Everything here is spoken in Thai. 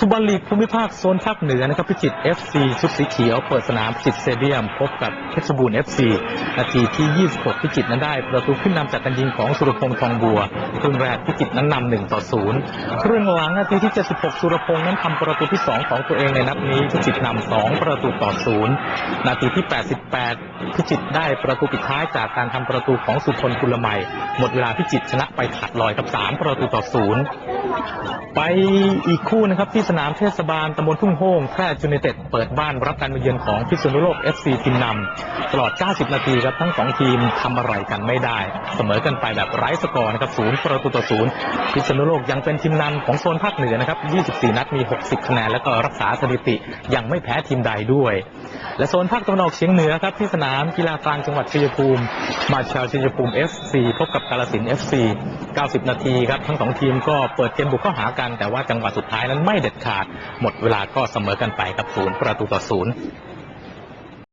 ฟุตบอลลีกภูมิภาคโซนภาคเหนือนะครับพิจิตร FC ชุดสีเขียวเปิดสนามพิจิตรเตเดียม พบกับเพชรบูรณ์ FC นาทีที่ 26 พิจิตรนั้นได้ ประตูขึ้นนำจากการยิงของสุรพงษ์ทองบัวครึ่งแรกพิจิตรนั้นนำ1ต่อ 0 ครึ่งหลังนาทีที่ 76 สุรพงษ์นั้นทำประตูที่ 2 ของตัวเองในนัดนี้พิจิตรนำ2 ประตูต่อ 0 นาทีที่ 88 พิจิตรได้ประตูปิดท้ายจากการทำประตูของสุพลกุลไมหมดเวลาพิจิตรชนะไปขาดลอยกับ 3 ประตูต่อ 0 ไปอีกคู่นะครับที่สนามเทศบาลตำบลทุ่งโฮงแพร่ยูไนเต็ดเปิดบ้านรับการมาเยือนของพิษณุโลก FC ทีมนำตลอด 90 นาทีครับทั้งสองทีมทำอะไรกันไม่ได้ เสมอกันไปแบบไร้สกอร์นะครับศูนย์ประตูต่อศูนย์พิษณุโลกยังเป็นทีมนำของโซนภาคเหนือนะครับ 24 นัดมี 60 คะแนนแล้วก็รักษาสถิติยังไม่แพ้ทีมใดด้วย และโซนภาคตะวันออกเฉียงเหนือครับที่สนามกีฬากลางจังหวัดชัยภูมิ มาชาวชัยภูมิ FC พบกับกาลสิน FC 90 นาทีครับทั้งสองทีมก็เปิดเกมบุกเข้าหากันแต่ว่าจังหวะสุดท้ายนั้นไม่เด็ดขาด หมดเวลาก็เสมอกันไปกับศูนย์ประตูต่อศูนย์